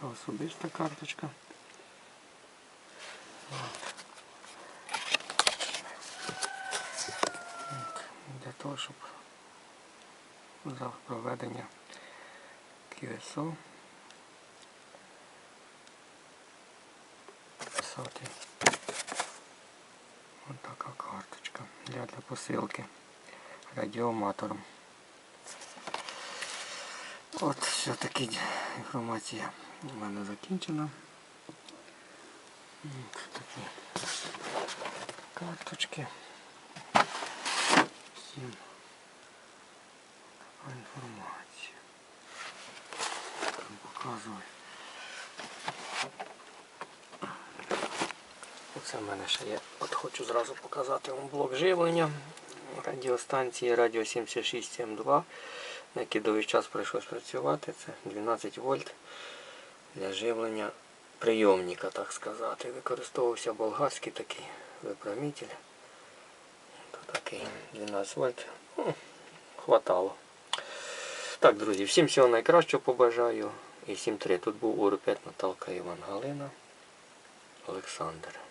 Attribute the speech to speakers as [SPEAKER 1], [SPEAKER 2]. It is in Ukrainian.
[SPEAKER 1] Така особиста карточка. Для того, щоб за проведення QSO писати Ось така карточка для, для посилки радіоаматором. От все таки інформація у мене закінчена. От такі карточки. Всім така інформація. Показую. Оце в мене ще є. От хочу зразу показати вам блок живлення радіостанції Радіо 7672, на який довгий час прийшлось працювати. Це 12 вольт для живлення прийомника, так сказати. Використовувався болгарський такий випромітель. Такий 12 вольт. Ну, хватало. Так, друзі, всім всього найкращого побажаю. І 7-3. Тут був Уру 5 Наталка Іван Галина. Олександр.